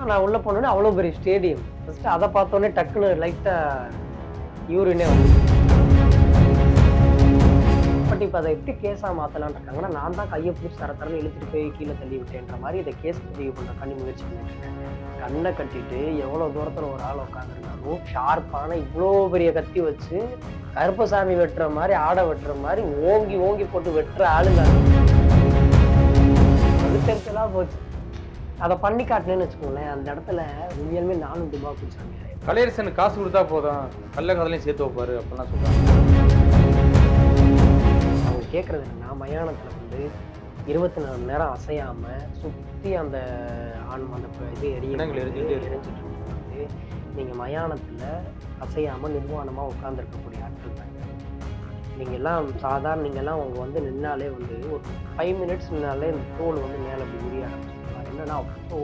நான் உள்ளே போனோடனே அவ்வளோ பெரிய ஸ்டேடியம். ஃபஸ்ட்டு அதை பார்த்தோன்னே டக்குன்னு லைட்டாக யூரினே வந்து பட் இப்போ அதை எப்படி கேஸாக மாற்றலான் இருக்காங்கன்னா நான் தான் கையை பிடிச்சி தர தரன்னு இழுத்துட்டு போய் கீழே தள்ளி விட்டேன்ற மாதிரி இதை கேஸ் பதிவு பண்ண கண்ணி முயற்சி பண்ணிட்டு கண்ணை கட்டிட்டு எவ்வளோ தூரத்தில் ஒரு ஆள் உட்காந்துருந்தாலும் ஷார்ப்பான இவ்வளோ பெரிய கத்தி வச்சு கருப்பசாமி வெட்டுற மாதிரி ஆடை வெட்டுற மாதிரி ஓங்கி ஓங்கி போட்டு வெட்டுற ஆளுங்க. அது போச்சு. அதை பண்ணி காட்டினேன்னு வச்சுக்கோங்களேன் அந்த இடத்துல உண்மையாலுமே நானும் துபா குடிச்சாங்க. கலையரசன் காசு கொடுத்தா போதும். கள்ள கதலையும் சேர்த்து வைப்பாரு அப்படிலாம் சொல்றாங்க. அவங்க கேட்குறது என்னன்னா மயானத்தில் வந்து இருபத்தி நாலு மணி நேரம் அசையாம சுற்றி அந்த ஆண் அந்த இது பிணங்கள் எரிஞ்சுட்டே. எரிஞ்சிட்டு இருக்கும்போது நீங்கள் மயானத்தில் அசையாம நிர்வாணமாக உட்காந்துருக்கக்கூடிய ஆட்கள் தாங்க நீங்கள் எல்லாம் சாதாரண நீங்கள் எல்லாம் அவங்க வந்து நின்னாலே வந்து ஒரு ஃபைவ் மினிட்ஸ் நின்னாலே இந்த தோல் வந்து மேலே அப்படி உரிய ஆரம்பிச்சிருப்பாங்க என்னன்னா ஓ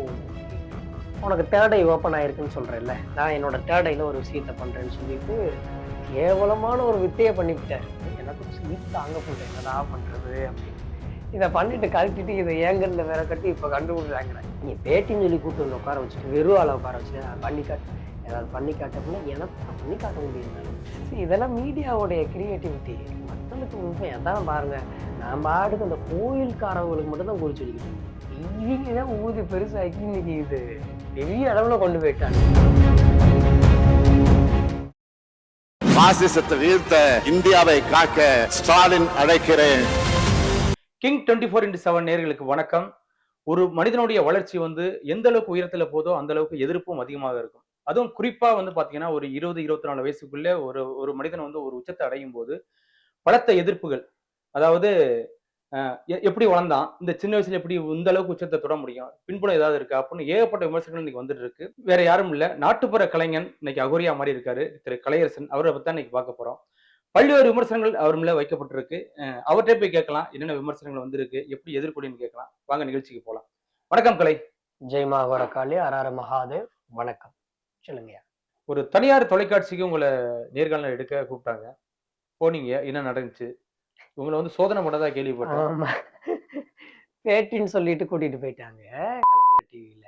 உனக்கு தேர்ட் ஐ ஓப்பன் ஆயிருக்குன்னு சொல்கிறேன்ல நான் என்னோட தேர்ட் ஐயில் ஒரு விஷயத்தை பண்ணுறேன்னு சொல்லிட்டு கேவலமான ஒரு வித்தையை பண்ணிவிட்டார். எனக்கு சீட் தாங்க போட்டேன் என்னடா பண்ணுறது அப்படின்னு. இதை பண்ணிட்டு கழட்டிட்டு இதை ஏங்கல்ல வேற கட்டி இப்போ கண்டுபிடிச்சாங்கிறேன் நீ பேட்டின்னு சொல்லி கூட்டு வந்து உட்கார வச்சுட்டு வெறும் ஆளை உட்கார வச்சுட்டு "நான் பண்ணி காட்டு ஏதாவது பண்ணி காட்டப்போனா எனக்கு பண்ணி காட்ட முடியும் இதெல்லாம் மீடியாவுடைய கிரியேட்டிவிட்டி மக்களுக்கு உண்மை அதான் பாருங்கள் நான் பாட்டுக்கு அந்த கோயில்காரவங்களுக்கு மட்டும் தான் குறிச்சு வச்சுக்கிட்டேன் இவங்க தான் ஊதி பெருசாக்கி இன்னைக்கு இது பெரிய அளவுல கொண்டு போயிட்டாங்க. பாசிசத்தை வீழ்த்த இந்தியாவை காக்க ஸ்டாலின் அழைக்கிறேன். King twenty four into seven நேர்களுக்கு வணக்கம். ஒரு மனிதனுடைய வளர்ச்சி வந்து எந்த அளவுக்கு உயரத்துல போதோ அந்த அளவுக்கு எதிர்ப்பும் அதிகமாக இருக்கும். அதுவும் குறிப்பா வந்து பாத்தீங்கன்னா ஒரு இருபது இருபத்தி நாலு வயசுக்குள்ள ஒரு ஒரு மனிதன் வந்து ஒரு உச்சத்தை அடையும் போது பலத்த எதிர்ப்புகள். அதாவது எப்படி வளர்ந்தான்? இந்த சின்ன வயசுல எப்படி இந்த அளவுக்கு உச்சத்தை தொட முடியும்? பின்புலம் ஏதாவது இருக்கா? அப்படின்னு ஏகப்பட்ட விமர்சனங்கள் இன்னைக்கு வந்துட்டு இருக்கு. வேற யாரும் இல்ல. நாட்டுப்புற கலைஞன் இன்னைக்கு அகோரியா மாதிரி இருக்காரு. திரு கலையரசன். அவரை பத்தி தான் இன்னைக்கு பார்க்க போறோம். பல்வேறு விமர்சனங்கள் அவர் மேல வைக்கப்பட்டிருக்கு. அவர்கிட்ட போய் கேட்கலாம். என்னென்ன விமர்சனங்கள் வந்திருக்கு? எப்படி எதிர்கொடின்னு கேட்கலாம். வாங்க நிகழ்ச்சிக்கு போலாம். வணக்கம் கலை. ஜெய் மாகோர காளி அரார மகாதேவ். வணக்கம். சொல்லுங்க ஒரு தனியார் தொலைக்காட்சிக்கு உங்களை நேர்காணல் எடுக்க கூப்பிட்டாங்க. போனீங்க. என்ன நடந்துச்சு? உங்களை வந்து சோதனை பண்ணதான் கேள்விப்பட்டேன். ஆமா. பேட்டின்னு சொல்லிட்டு கூட்டிட்டு போயிட்டாங்க கலைஞர் டிவியில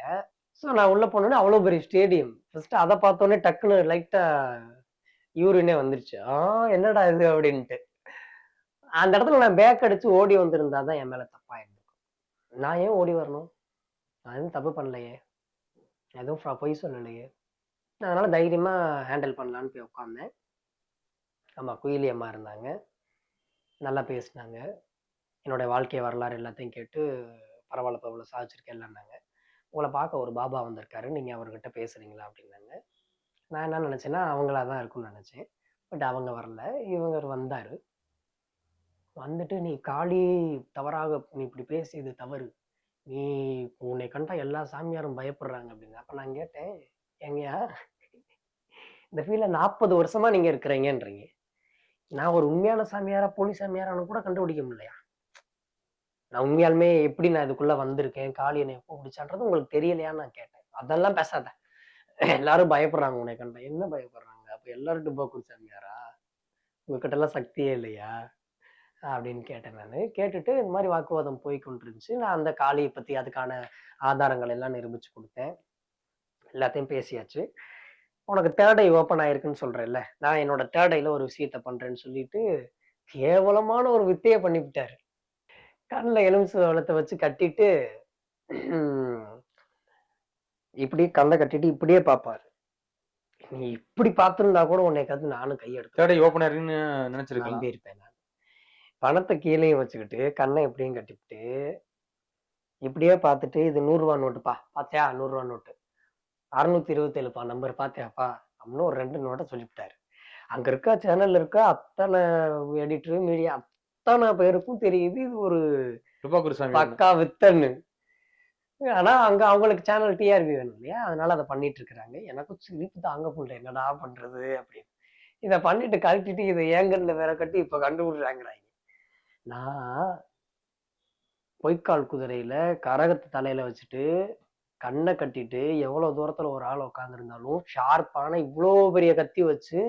ஸோ நான் உள்ள போனோடனே அவ்வளோ பெரிய ஸ்டேடியம். ஃபர்ஸ்ட் அதை பார்த்தோன்னே டக்குன்னு லைட்டா யூரினே வந்துருச்சு. ஆ என்னடா இது அப்படின்ட்டு. அந்த இடத்துல நான் பேக் அடிச்சு ஓடி வந்திருந்தா தான் என் மேல தப்பா இருந்திருக்கும். நான் ஏன் ஓடி வரணும்? நான் எதுவும் தப்பு பண்ணலையே. எதுவும் பொய் சொல்லலையே. நான் அதனால தைரியமா ஹேண்டில் பண்ணலான்னு போய் உட்காந்தேன் ஆமா குயிலி அம்மா இருந்தாங்க. நல்லா பேசினாங்க. என்னுடைய வாழ்க்கை வரலாறு எல்லாத்தையும் கேட்டு பரவாயில்ல இப்போ இவ்வளோ சாதிச்சிருக்கேன் இல்லைன்னாங்க உங்களை பார்க்க ஒரு பாபா வந்திருக்காரு. நீங்கள் அவர்கிட்ட பேசுகிறீங்களா அப்படின்னாங்க. நான் என்ன நினச்சேன்னா அவங்களா தான் இருக்கும்னு நினச்சேன். பட் அவங்க வரல. இவங்க வந்தார். வந்துட்டு நீ காளி தவறாக நீ இப்படி பேசியது தவறு. நீ உன்னை கண்டா எல்லா சாமியாரும் பயப்படுறாங்க அப்படின்னு. அப்போ நான் கேட்டேன் எங்கயா இந்த ஃபீல்டில் நாற்பது வருஷமாக நீங்கள் இருக்கிறீங்கன்றீங்க. நான் ஒரு உண்மையான சாமியாரா போலி சாமியாரான்னு கூட கண்டுபிடிக்க முடியலையா? நான் உண்மையாலுமே எப்படி நான் இதுக்குள்ள வந்திருக்கேன் காளி என்னை எப்போ பிடிச்சான்றது உங்களுக்கு தெரியலையான்னு நான் கேட்டேன். அதெல்லாம் பேசாத. எல்லாரும் பயப்படுறாங்க உன்னை கண்ட. என்ன பயப்படுறாங்க? அப்ப எல்லாரும் டுப்பா சாமியாரா? உங்ககிட்ட எல்லாம் சக்தியே இல்லையா? அப்படின்னு கேட்டேன் நான். கேட்டுட்டு இந்த மாதிரி வாக்குவாதம் போய் கொண்டிருந்துச்சு. நான் அந்த காளியை பத்தி அதுக்கான ஆதாரங்கள் எல்லாம் நிரூபிச்சு கொடுத்தேன். எல்லாத்தையும் பேசியாச்சு. உனக்கு தேர்ட் ஐ ஓப்பன் ஆயிருக்குன்னு சொல்றேன்ல. நான் என்னோட தேர்ட் ஐல ஒரு விஷயத்த பண்றேன்னு சொல்லிட்டு கேவலமான ஒரு வித்தையை பண்ணிவிட்டாரு. கண்ணில் எலுமிச்சை வளத்தை வச்சு கட்டிட்டு இப்படி கண்ணை கட்டிட்டு இப்படியே பார்ப்பாரு. நீ இப்படி பார்த்திருந்தா கூட உன்னை கத்து நானும் கையெடுத்து தேர்டை ஓப்பனர்னு நினைச்சிருக்கலாம் நம்பியிருப்பேன் நான். பணத்தை கீழேயும் வச்சுக்கிட்டு கண்ணை எப்படியும் கட்டிவிட்டு இப்படியே பார்த்துட்டு இது நூறுரூவா நோட்டுப்பா. பாத்தியா நூறுரூவா நோட்டு. அறுநூத்தி இருபத்தேழுப்பா நம்பர் பாத்தியாப்பா அப்படின்னு ஒரு ரெண்டு நோட்டை சொல்லிவிட்டாரு. அங்க இருக்க சேனல்ல இருக்க அத்தனை எடிட்டரு மீடியா அத்தனை பேருக்கும் தெரியுது இது ஒரு பக்கா வித்தன்னு. ஆனா அங்க அவங்களுக்கு சேனல் டிஆர்பி வேணும் இல்லையா? அதனால அதை பண்ணிட்டு இருக்கிறாங்க. எனக்கும் சிரிப்பு தாங்க முடியல என்னடா பண்றது அப்படின்னு. இதை பண்ணிட்டு கழட்டிட்டு இதை ஏங்கல்ல வேற கட்டி இப்ப கண்டுபிடுறாங்கிறாங்க நான் பொய்க்கால் குதிரையில கரகத்தை தலையில வச்சுட்டு கண்ணை கட்டிட்டு எவ்வளவு தூரத்துல ஒரு ஆள் உட்காந்துருந்தாலும் ஷார்ப்பான இவ்வளோ பெரிய கத்தி வச்சு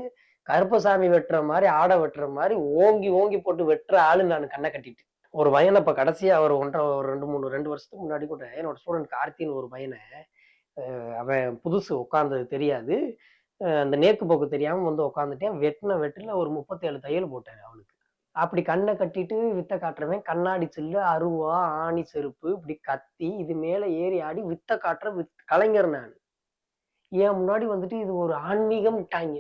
கருப்பசாமி வெட்டுற மாதிரி ஆடை வெட்டுற மாதிரி ஓங்கி ஓங்கி போட்டு வெட்டுற ஆளு நான் கண்ணை கட்டிட்டு. ஒரு பையனை இப்ப கடைசியா ஒரு ஒன்றரை ஒரு ரெண்டு மூணு ரெண்டு வருஷத்துக்கு முன்னாடி கூட என்னோட ஸ்டூடெண்ட் கார்த்தின்னு ஒரு பையனை அவன் புதுசு உட்காந்தது தெரியாது. அந்த நேக்கு போக்கு தெரியாம வந்து உட்காந்துட்டேன் வெட்டின வெட்டில ஒரு முப்பத்தேழு தையல் போட்டேன் அவனுக்கு. அப்படி கண்ணை கட்டிட்டு வித்த காட்டுறவன் கண்ணாடி சில்லு அருவா ஆணி செருப்பு இப்படி கத்தி இது மேல ஏறி ஆடி வித்த காட்டுற வித் கலைஞர் நான். என் முன்னாடி வந்துட்டு இது ஒரு ஆன்மீகம் விட்டாங்க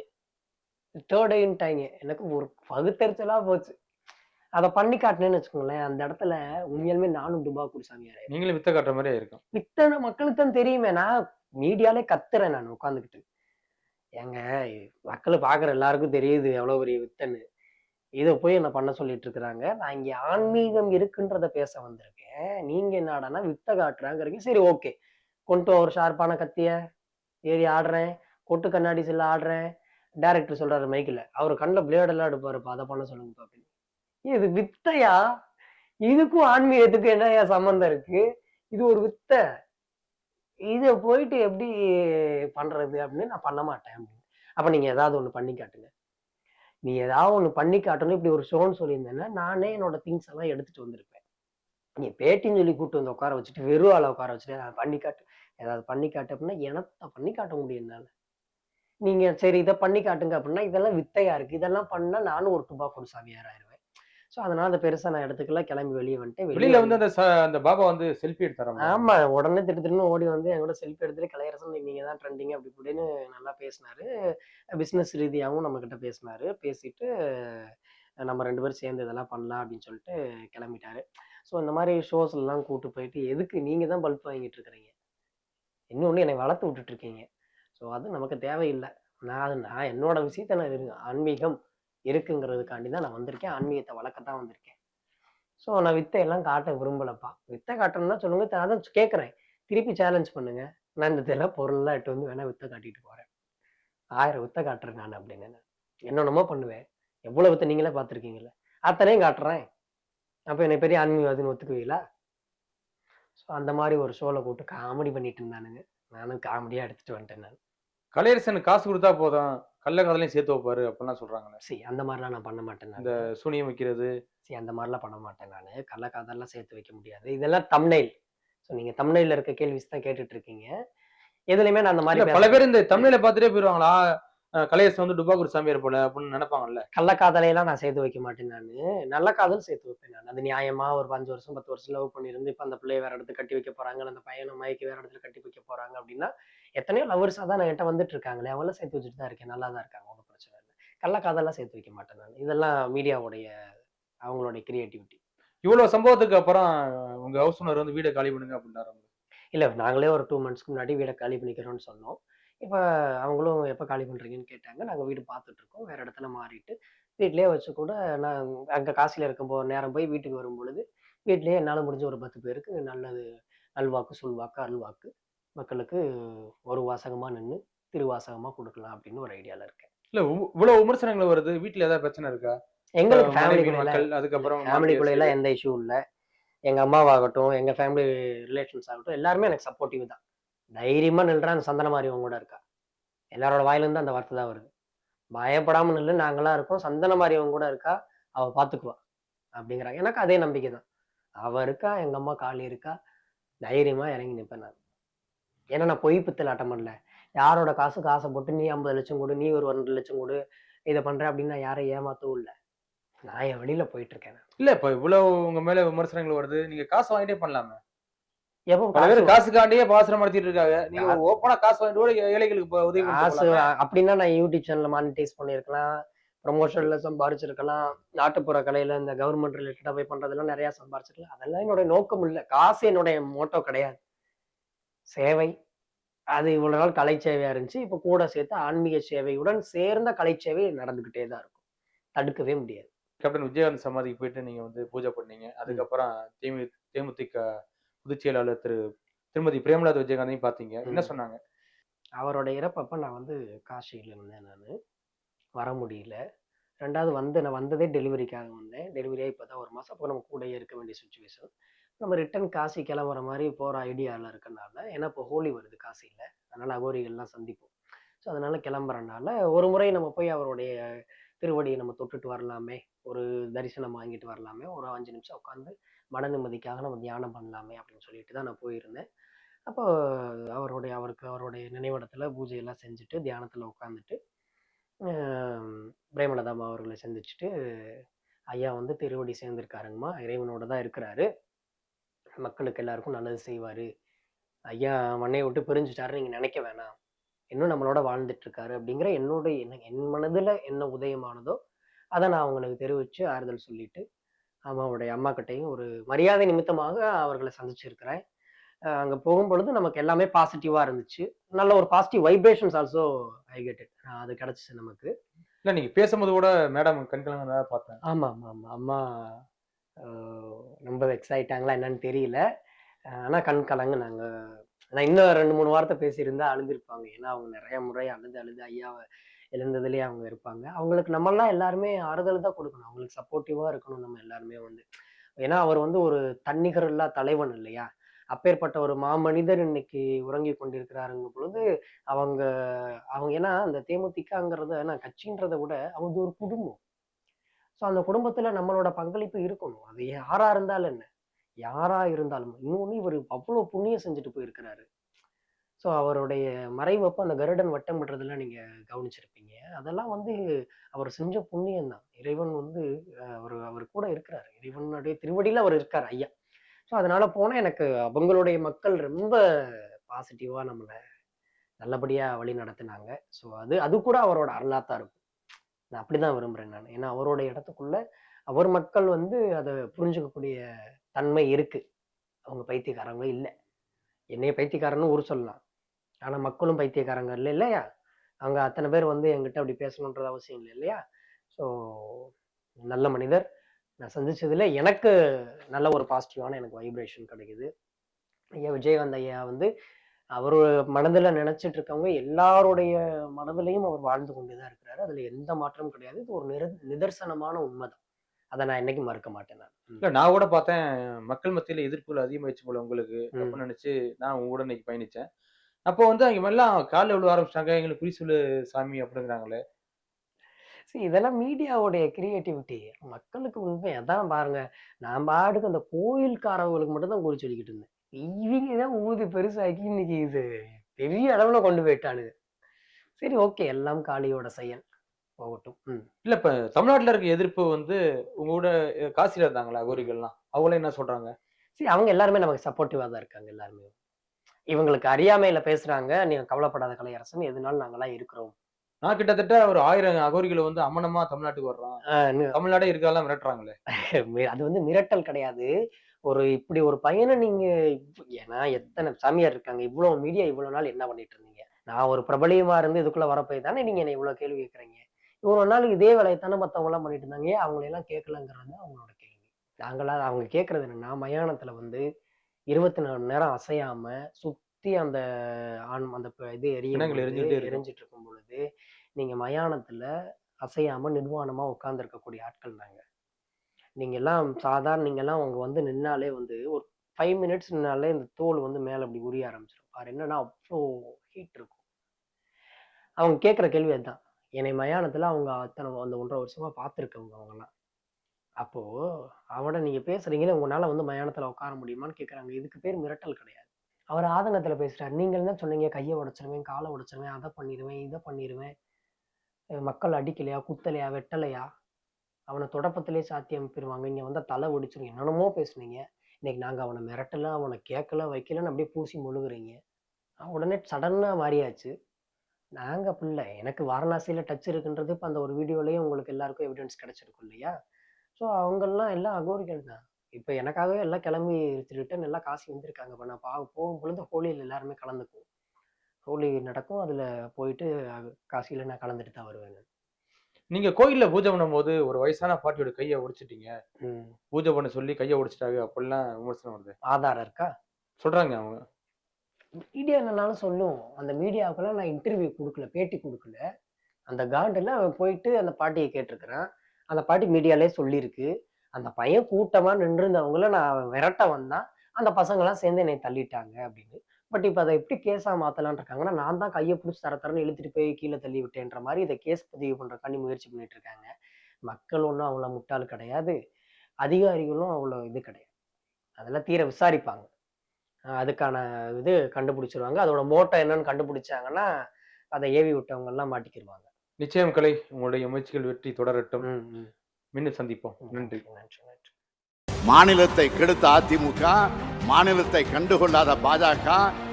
தேர்ட் ஐன்ட்டாங்க எனக்கு ஒரு பகுத்தறிச்சலா போச்சு. அதை பண்ணி காட்டினேன்னு வச்சுக்கோங்களேன் அந்த இடத்துல உண்மையாலுமே நானும் டுபா குருசாமியார் நீங்களும் வித்த காட்டுற மாதிரியே இருக்கும். வித்தன மக்களுக்கு தான் தெரியுமே. நான் மீடியாலே கத்துறேன் நான் உட்காந்துக்கிட்டு ஏங்க மக்கள் பாக்குற எல்லாருக்கும் தெரியுது எவ்வளவு பெரிய வித்தன்னு. இதை போய் என்ன பண்ண சொல்லிட்டு இருக்கிறாங்க நான் இங்கே ஆன்மீகம் இருக்குன்றத பேச வந்திருக்கேன். நீங்க என்னடான்னா வித்த காட்டுறாங்கிறீங்க. சரி ஓகே. கொண்டு ஒரு ஷார்ப்பான கத்திய. ஏறி ஆடுறேன். கொட்டு கண்ணாடி சில்ல ஆடுறேன். டேரக்டர் சொல்றாரு மைக்கில். அவர் கண்ணில் பிளேடெல்லாம் எடுப்பாருப்பா. அதை பண்ண சொல்லுங்கப்பா அப்படின்னு இது வித்தையா? இதுக்கும் ஆன்மீகத்துக்கும் என்ன சம்மந்தம் இருக்கு? இது ஒரு வித்தை. இதை போயிட்டு எப்படி பண்றது அப்படின்னு நான் பண்ண மாட்டேன் அப்படின்னு. அப்ப நீங்க ஏதாவது ஒண்ணு பண்ணி காட்டுங்க. நீ ஏதாவது ஒன்று பண்ணி காட்டணும். இப்படி ஒரு ஷோன்னு சொல்லியிருந்தேன்னா நானே என்னோட திங்ஸ் எல்லாம் எடுத்துட்டு வந்திருப்பேன். நீ பேட்டின்னு சொல்லி கூட்டு வந்து உட்கார வச்சுட்டு வெறும் ஆளை உட்கார வச்சுட்டு அதை பண்ணி காட்டு ஏதாவது பண்ணி காட்டு அப்படின்னா எனத்த பண்ணி காட்ட முடியும் என்னால? நீங்கள் சரி இதை பண்ணி காட்டுங்க அப்படின்னா இதெல்லாம் வித்தையா இருக்கு. இதெல்லாம் பண்ணால் நானும் ஒரு துபா சாமியார் ஸோ அதனால அதை பெருசா நான் எடுத்துக்கல. கிளம்பி வெளியே வந்துட்டேன். வெளியில வந்து அந்த அந்த பாபா வந்து செல்ஃபி எடுத்து ஆமா உடனே திட்டு ஓடி வந்து என் கூட செல்ஃபி எடுத்துட்டு கலையரசன் நீங்க தான் ட்ரெண்டிங் அப்படி இப்படின்னு நல்லா பேசினாரு. பிசினஸ் ரீதியாகவும் நம்ம கிட்ட பேசினாரு. பேசிட்டு நம்ம ரெண்டு பேரும் சேர்ந்து இதெல்லாம் பண்ணலாம் அப்படின்னு சொல்லிட்டு கிளம்பிட்டாரு. ஸோ இந்த மாதிரி ஷோஸ் எல்லாம் கூட்டு போயிட்டு எதுக்கு நீங்க தான் பல்ப் வாங்கிட்டு இருக்கிறீங்க? இன்னொன்று என்னை வளர்த்து விட்டுட்டு இருக்கீங்க. ஸோ அது நமக்கு தேவையில்லை. நான் அது நான் என்னோட விஷயத்த நான் இருக்கு ஆன்மீகம் இருக்குங்கிறதுக்காண்டி தான் நான் வந்திருக்கேன். ஆன்மீகத்தை வளர்க்கத்தான் வந்திருக்கேன். ஸோ நான் வித்தையெல்லாம் காட்ட விரும்பலப்பா. வித்தை காட்டணும்னா சொல்லுங்க அதான் கேட்குறேன் திருப்பி சேலஞ்ச் பண்ணுங்க. நான் இந்த இதெல்லாம் பொருள்லாம் எட்டு வந்து வேணா வித்தை காட்டிட்டு போறேன். ஆயிரம் வித்தை காட்டுறேன் நான் அப்படின்னு. என்னென்னமோ பண்ணுவேன். எவ்வளோ வித்தை நீங்களே பார்த்துருக்கீங்கல்ல. அத்தனையும் காட்டுறேன். அப்போ என்னை பெரிய ஆன்மீகவாதின்னு ஒத்துக்குவீங்களா? ஸோ அந்த மாதிரி ஒரு ஷோவில் கூப்பிட்டு காமெடி பண்ணிட்டு இருந்தானுங்க. நானும் காமெடியாக எடுத்துட்டு வந்துட்டேன் நான். கலையரசன் காசு கொடுத்தா போதும். கள்ள காதலையும் சேர்த்து வைப்பாரு அப்படிலாம் சொல்றாங்களே. சரி அந்த மாதிரிலாம் நான் பண்ண மாட்டேன் இந்த சூனியம் வைக்கிறது. சரி அந்த மாதிரிலாம் பண்ண மாட்டேன் நான். கள்ளக்காதெல்லாம் சேர்த்து வைக்க முடியாது. இதெல்லாம் தம்னைல் ஸோ நீங்க தம்னைல இருக்க கேள்விஸ் தான் கேட்டுட்டு இருக்கீங்க. எதுலையுமே நான் அந்த மாதிரி பல பேர் இந்த தமிழ்ல பார்த்துட்டே போயிருவாங்களா? அஹ் கலையரசன் வந்து டுபாக்கூர் சாமியார் போல அப்படின்னு நினைப்பாங்கல்ல. கள்ளக்காதலையெல்லாம் நான் சேர்த்து வைக்க மாட்டேன் நான். நல்ல காதல் சேர்த்து வைப்பேன் நான். அது நியாயமா ஒரு அஞ்சு வருஷம் பத்து வருஷம் லவ் பண்ணியிருந்து இப்போ அந்த பிள்ளைய வேற இடத்துல கட்டி வைக்க போறாங்க அந்த பையனை மயக்கி வேற இடத்துல கட்டி வைக்க போறாங்க அப்படின்னா எத்தனையோ லவர்ஸாக தான் என்கிட்ட வந்துட்டு இருக்காங்களே அவங்களாம் சேர்த்து வச்சுட்டு தான் இருக்கேன். நல்லா தான் இருக்காங்க ஒன்றும் பிரச்சனை இல்லை. கள்ளக்காதெல்லாம் சேர்த்து வைக்க மாட்டேன் நான். இதெல்லாம் மீடியாவுடைய அவங்களுடைய கிரியேட்டிவிட்டி இவ்வளவு சம்பவத்துக்கு அப்புறம் உங்க ஹவுஸ் ஓனர் வந்து வீடை காலி பண்ணுங்க அப்படின்னாரு இல்லை நாங்களே ஒரு டூ மந்த்ஸ்க்கு முன்னாடி வீடை காலி பண்ணிக்கிறோம்னு சொன்னோம். இப்போ அவங்களும் எப்போ காலி பண்ணுறீங்கன்னு கேட்டாங்க. நாங்கள் வீடு பார்த்துட்டு இருக்கோம் வேற இடத்துல மாறிட்டு வீட்டிலேயே வச்சு கூட நான் அங்கே காசியில் இருக்கும்போது நேரம் போய் வீட்டுக்கு வரும் பொழுது வீட்டிலேயே என்னால் முடிஞ்ச ஒரு பத்து பேருக்கு நல்லது நல்வாக்கு சொல்வாக்கு அல்வாக்கு மக்களுக்கு ஒரு வாசகமாக நின்று திருவாசகமாக கொடுக்கலாம் அப்படின்னு ஒரு ஐடியாவில் இருக்கேன். இல்ல இவ்- இவ்வளவு விமர்சனங்கள் வருது. வீட்டுல ஏதாவது பிரச்சனை இருக்கா? எங்களுக்கு ஃபேமிலிக்குள்ள அதுக்கப்புறம் ஃபேமிலிக்குள்ள எல்லாம் எந்த இஷ்யூ இல்லை. எங்க அம்மாவாகட்டும் எங்க ஃபேமிலி ரிலேஷன்ஸ் ஆகட்டும் எல்லாருமே எனக்கு சப்போர்ட்டிவ் தான். தைரியமாக நில்றான் அந்த சந்தன மாதிரி கூட இருக்கா. எல்லாரோட வாயிலிருந்து அந்த வார்த்தை தான் வருது. பயப்படாமல் நில்லு நாங்களாம் இருக்கோம். சந்தன மாதிரி கூட இருக்கா அவள் பார்த்துக்குவா அப்படிங்கிறாங்க எனக்கு அதே நம்பிக்கை தான். அவள் இருக்கா எங்கள் அம்மா காலி இருக்கா தைரியமாக இறங்கி நிற்பேன் நான். ஏன்னா நான் பொய் பித்தல் ஆட்டம் பண்ணல. யாரோட காசு காசை போட்டு நீ ஐம்பது லட்சம் கொடு நீ ஒரு ரெண்டு லட்சம் கொடு இதை பண்ணுறேன் அப்படின்னு நான் யாரையும் ஏமாத்தவும் இல்லை. நான் என் வழியில போயிட்டு இருக்கேன் இல்ல இப்ப இவ்வளவு உங்க மேல விமர்சனங்கள் வருது. நீங்க காசு வாங்கிட்டே பண்ணலாமே. எப்போ காசுக்காண்டியே பாசனம் நடத்திட்டு இருக்காங்க. நீங்க ஓப்பனா காசு வாங்கிட்டு கூட ஏழைகளுக்கு உதவி காசு. அப்படின்னா நான் யூடியூப் சேனல்ல மானிட்டைஸ் பண்ணியிருக்கலாம். ப்ரொமோஷன்ல சம்பாரிச்சிருக்கலாம். நாட்டுப்புற கலையில இந்த கவர்மெண்ட் ரிலேட்டடா போய் பண்றதெல்லாம் நிறைய சம்பாரிச்சிருக்கலாம். அதெல்லாம் என்னுடைய நோக்கம் இல்லை. காசு என்னுடைய மோட்டோ கிடையாது. சேவை. அது இவ்வளவு நாள் கலை சேவையா இருந்துச்சு. இப்போ கூட சேர்த்து ஆன்மீக சேவையுடன் சேர்ந்த கலை சேவை நடந்துகிட்டே தான் இருக்கும். தடுக்கவே முடியாது. கேப்டன் விஜயகாந்த் சமாதிக்கு போயிட்டு நீங்க வந்து பூஜை பண்ணீங்க. அதுக்கப்புறம் தேமு தேமுதிக பொதுச் செயலாளர் திரு திருமதி பிரேமலதா விஜயகாந்தையும் பாத்தீங்க என்ன. சொன்னாங்க? அவரோட இறப்பப்ப நான் வந்து காசியில் இருந்தேன் நான். வர முடியல. ரெண்டாவது வந்து நான் வந்ததே டெலிவரிக்காக வந்தேன். டெலிவரியாக இப்போ தான் ஒரு மாதம் அப்போ நம்ம கூடயே இருக்க வேண்டிய சுச்சுவேஷன் நம்ம ரிட்டர்ன் காசி கிளம்புற மாதிரி போகிற ஐடியாவில் இருக்கனால ஏன்னா இப்போ ஹோலி வருது காசியில். அதனால் அகோரிகள்லாம் சந்திப்போம். ஸோ அதனால் கிளம்புறனால ஒரு முறை நம்ம போய் அவருடைய திருவடியை நம்ம தொட்டுட்டு வரலாமே. ஒரு தரிசனம் வாங்கிட்டு வரலாமே. ஒரு அஞ்சு நிமிஷம் உட்காந்து மன நிம்மதிக்காக நம்ம தியானம் பண்ணலாமே அப்படின்னு சொல்லிட்டு தான் நான் போயிருந்தேன். அப்போ அவருடைய அவருக்கு அவருடைய நினைவிடத்தில் பூஜையெல்லாம் செஞ்சுட்டு தியானத்தில் உட்காந்துட்டு பிரேமலதாமா அவர்களை சந்திச்சுட்டு ஐயா வந்து திருவடி சேர்ந்திருக்காருங்கம்மா இறைவனோட தான் இருக்கிறாரு. மக்களுக்கு எல்லாருக்கும் நல்லது செய்வார். ஐயா மண்ணையை விட்டு பிரிஞ்சுட்டாரு நீங்கள் நினைக்க வேணாம். இன்னும் நம்மளோட வாழ்ந்துட்டு இருக்காரு அப்படிங்கிற என்னோட என்ன என் மனதில் என்ன உதயமானதோ அதை நான் அவங்களுக்கு தெரிவித்து ஆறுதல் சொல்லிட்டு அம்மாவுடைய அம்மா கிட்டையும் ஒரு மரியாதை நிமித்தமாக அவர்களை சந்திச்சிருக்கிறேன் அங்க போகும்பொழுது நமக்கு எல்லாமே பாசிட்டிவா இருந்துச்சு. நல்ல ஒரு positive vibrations also I get it அது கிடைச்சிச்சு நமக்கு. இல்ல நீங்க பேசும்போது கூட மேடம் கண்கலங்க பார்த்தேன். ஆமா ஆமா ஆமா. அம்மா ரொம்ப வெக்ஸ் ஆயிட்டாங்களா என்னன்னு தெரியல. அஹ் ஆனா கண் கலங்குனாங்க. நான் இன்னும் ரெண்டு மூணு வார்த்தை பேசியிருந்தா அழுந்திருப்பாங்க ஏன்னா அவங்க நிறைய முறை அழுது அழுது ஐயாவை எழுந்ததுலயே அவங்க இருப்பாங்க. அவங்களுக்கு நம்மளாம் எல்லாருமே ஆறுதல் தான் கொடுக்கணும். அவங்களுக்கு சப்போர்ட்டிவாக இருக்கணும் நம்ம எல்லாருமே வந்து. ஏன்னா அவர் வந்து ஒரு தன்னிகர் இல்லா தலைவன் இல்லையா? அப்பேற்பட்ட ஒரு மாமனிதர் இன்னைக்கு உறங்கி கொண்டிருக்கிறாருங்க பொழுது அவங்க அவங்க ஏன்னா அந்த தேமுதிகங்கிறத நான் கட்சின்றதை விட அவங்க ஒரு குடும்பம். ஸோ அந்த குடும்பத்துல நம்மளோட பங்களிப்பு இருக்கணும். அது யாரா இருந்தாலும் என்ன? யாரா இருந்தாலும். இன்னொன்று இவர் அவ்வளோ புண்ணியம் செஞ்சுட்டு போயிருக்கிறாரு. ஸோ அவருடைய மறைவப்போ அந்த கருடன் வட்டம் விடுறதெல்லாம் நீங்கள் கவனிச்சிருப்பீங்க. அதெல்லாம் வந்து அவர் செஞ்ச புண்ணியம் தான். இறைவன் வந்து அவர் அவர் கூட இருக்கிறார். இறைவனுடைய திருவடியில் அவர் இருக்கார் ஐயா. ஸோ அதனால போனால் எனக்கு அவங்களுடைய மக்கள் ரொம்ப பாசிட்டிவாக நம்மளை நல்லபடியாக வழி நடத்தினாங்க. ஸோ அது அது கூட அவரோட அருளாத்தான் இருக்கும். நான் அப்படி தான் விரும்புகிறேன் நான். ஏன்னா அவரோட இடத்துக்குள்ள அவர் மக்கள் வந்து அதை புரிஞ்சுக்கக்கூடிய தன்மை இருக்குது அவங்க பைத்தியக்காரங்க இல்லை. என்னைய பைத்தியக்காரன்னு ஊர் சொல்லலாம். ஆனா மக்களும் பைத்தியக்காரங்க இல்லை இல்லையா? அவங்க அத்தனை பேர் வந்து என்கிட்ட அப்படி பேசணுன்றது அவசியம் இல்லை இல்லையா? ஸோ நல்ல மனிதர். நான் சந்திச்சதுல எனக்கு நல்ல ஒரு பாசிட்டிவான எனக்கு வைப்ரேஷன் கிடைக்குது. ஐயா விஜயகாந்த் ஐயா வந்து அவர் மனதுல நினைச்சிட்டு இருக்கவங்க எல்லாருடைய மனதிலையும் அவர் வாழ்ந்து கொண்டுதான் இருக்கிறாரு. அதுல எந்த மாற்றமும் கிடையாது. இது ஒரு நிர நிதர்சனமான உண்மைதான். அதை நான் என்னைக்கும் மறுக்க மாட்டேன் நான். இல்ல நான் கூட பார்த்தேன் மக்கள் மத்தியில எதிர்ப்புகள் அதிகமாயிடுச்சு போல உங்களுக்கு. நினைச்சு நான் உங்க கூட இன்னைக்கு பயணிச்சேன். அப்போ வந்து அவங்க எல்லாம் காலில் விழுவ ஆரம்பிச்சிட்டாங்க. எங்களுக்கு குறி சொல்லு சாமி அப்படிங்கிறாங்களே. See, இதெல்லாம் மீடியாவுடைய கிரியேட்டிவிட்டி மக்களுக்கு உண்மை. அதான் பாருங்க. நான் பாட்டுக்கு அந்த கோயில்காரவங்களுக்கு மட்டும் தான் குறி சொல்லிக்கிட்டு இருந்தேன். இவங்க தான் ஊதி பெருசாக்கி இன்னைக்கு இது பெரிய அளவுல கொண்டு போயிட்டானுங்க. சரி ஓகே. எல்லாம் காளியோட செயல். போகட்டும். ம். இல்ல இப்ப தமிழ்நாட்டுல இருக்க எதிர்ப்பு வந்து உங்க கூட அஹ், காசில இருந்தாங்களா அகோரிகள்லாம் அவங்களும் என்ன சொல்றாங்க? சரி அவங்க எல்லாருமே நமக்கு சப்போர்ட்டிவா தான் இருக்காங்க எல்லாருமே. இவங்களுக்கு அறியாமையில பேசுறாங்க. நீங்க கவலைப்படாத கலையரசன் எதுனாலும் நாங்கெல்லாம் இருக்கிறோம். நான் கிட்டத்தட்ட ஒரு ஆயிரம் அகோரிகளை வந்து அம்மனமா தமிழ்நாட்டுக்கு நு- தமிழ்நாடே இருக்காலாம் மிரட்டுறாங்களே. அது வந்து மிரட்டல் கிடையாது. ஒரு இப்படி ஒரு பையனை நீங்க ஏன்னா எத்தனை சாமியார் இருக்காங்க. இவ்வளவு மீடியா இவ்வளவு நாள் என்ன பண்ணிட்டு இருந்தீங்க? நான் ஒரு பிரபலியமா இருந்து இதுக்குள்ள வரப்போய் தானே நீங்க என்ன இவ்வளவு கேள்வி கேட்கறீங்க? இவ்வளவு நாள் இதே வேலையை தானே மத்தவங்க எல்லாம் பண்ணிட்டு இருந்தாங்க. ஏன் அவங்களை எல்லாம் கேட்கலங்கிறது அவங்களோட கேள்வி. நாங்களா அவங்க கேட்கறது என்னன்னா மயானத்துல வந்து இருபத்தி நாலு மணி நேரம் அசையாம சுத்தி அந்த ஆண் அந்த இது பொழுது, எரிஞ்சுட்டே இருக்கும். எரிஞ்சிட்டு இருக்கும். பொழுது நீங்க மயானத்துல அசையாம நிர்வாணமா உட்கார்ந்து இருக்கக்கூடிய ஆட்கள் நாங்க நீங்க எல்லாம் சாதாரண நீங்க எல்லாம் அவங்க வந்து நின்னாலே வந்து ஒரு ஃபைவ் மினிட்ஸ் நின்னாலே இந்த தோல் வந்து மேல அப்படி உரிய ஆரம்பிச்சிடும் பாரு என்னன்னா அவ்வளோ ஹீட் இருக்கும். அவங்க கேட்குற கேள்வி அதுதான். என்னை மயானத்துல அவங்க அத்தனை அந்த ஒன்றரை வருஷமா பார்த்துருக்கவங்க அவங்கெல்லாம். அப்போ அவனை நீங்க பேசுறீங்களே உங்களால வந்து மயானத்துல உட்கார முடியுமான்னு கேக்குறாங்க. இதுக்கு பேர் மிரட்டல் கிடையாது. அவர் ஆதங்கத்துல பேசுறாரு. நீங்கள் தான் சொன்னீங்க கையை உடைச்சிருவேன் காலை உடைச்சிருவேன் அதை பண்ணிடுவேன் இதை பண்ணிடுவேன் மக்கள் அடிக்கலையா குத்தலையா வெட்டலையா? அவனை தொடப்பத்திலே சாத்தி அமைப்பிடுவாங்க இங்க வந்தா தலை ஒடிச்சிரும் என்னென்னமோ பேசுனீங்க. இன்னைக்கு நாங்க அவனை மிரட்டல அவனை கேட்கல வைக்கலன்னு அப்படியே பூசி முழுகுறீங்க. உடனே சடனா மாறியாச்சு. நாங்கள் பிள்ளை எனக்கு வாரணாசியில் டச் இருக்குன்றது இப்போ அந்த ஒரு வீடியோலேயே உங்களுக்கு எல்லாருக்கும் எவிடன்ஸ் கிடச்சிருக்கும் இல்லையா? ஸோ அவங்கெல்லாம் எல்லாம் அகோரிகள் தான். இப்போ எனக்காகவே எல்லாம் கிளம்பி ரிட்டர்ன் எல்லாம் காசு வந்திருக்காங்க இப்போ நான் பா போகும் பொழுது ஹோலியில் எல்லாருமே கலந்துக்குவோம். ஹோலி நடக்கும். அதுல போயிட்டு காசியில நான் கலந்துட்டு தான் வருவேன் நீங்க கோயில்ல பூஜை பண்ணும்போது ஒரு வயசான பாட்டியோட கையை ஒடிச்சிட்டீங்க. பூஜை பண்ண சொல்லி கையை ஒடிச்சிட்டாங்க அப்படிலாம் விமர்சனம் வருது? ஆதாரம் இருக்கா? சொல்றாங்க அவங்க. மீடியா என்னன்னாலும் சொல்லும். அந்த மீடியாவுக்கெல்லாம் நான் இன்டர்வியூ கொடுக்கல பேட்டி கொடுக்கல. அந்த காண்டில் அவன் போயிட்டு அந்த பாட்டியை கேட்டிருக்கிறான். அந்த பாட்டி மீடியாலே சொல்லியிருக்கு அந்த பையன் கூட்டமாக நின்றுருந்தவங்கள நான் விரட்ட வந்தான் அந்த பசங்களாம் சேர்ந்து என்னை தள்ளிட்டாங்க அப்படின்னு. பட் இப்போ அதை எப்படி கேஸாக மாற்றலான் இருக்காங்கன்னா நான் தான் கையை பிடிச்சி தர தரன்னு இழுத்துட்டு போய் கீழே தள்ளி விட்டேன்ற மாதிரி இதை கேஸ் பதிவு பண்ணுறக்காண்டி முயற்சி பண்ணிட்டு இருக்காங்க மக்கள் ஒன்றும் அவ்வளோ முட்டாள் கிடையாது. அதிகாரிகளும் அவ்வளோ இது கிடையாது. அதெல்லாம் தீர விசாரிப்பாங்க. அதுக்கான இது கண்டுபிடிச்சிருவாங்க. அதோட மோட்டோ என்னன்னு கண்டுபிடிச்சாங்கன்னா அதை ஏவி விட்டவங்கெல்லாம் மாட்டிக்கிடுவாங்க நிச்சயம் கலை உங்களுடைய முயற்சிகள் வெற்றி தொடரட்டும். மீண்டும் சந்திப்போம். நன்றி நன்றி. நன்றி மாநிலத்தை கெடுத்த அதிமுக மாநிலத்தை கண்டுகொள்ளாத பாஜக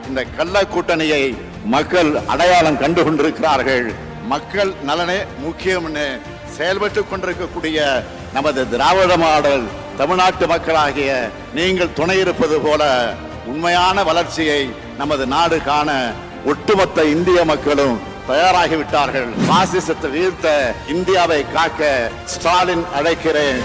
இந்த கள்ள கூட்டணியை மக்கள் அடையாளம் கண்டு கொண்டிருக்கிறார்கள் மக்கள் நலனே முக்கியம்னு செயல்பட்டுக் கொண்டிருக்கக்கூடிய நமது திராவிட மாடல் தமிழ்நாட்டு மக்களாகிய நீங்கள் துணை இருப்பது போல உண்மையான வளர்ச்சியை நமது நாடு காண ஒட்டுமொத்த இந்திய மக்களும் தயாராகிவிட்டார்கள். பாசிசத்தை வீழ்த்த இந்தியாவை காக்க ஸ்டாலின் அழைக்கிறேன்.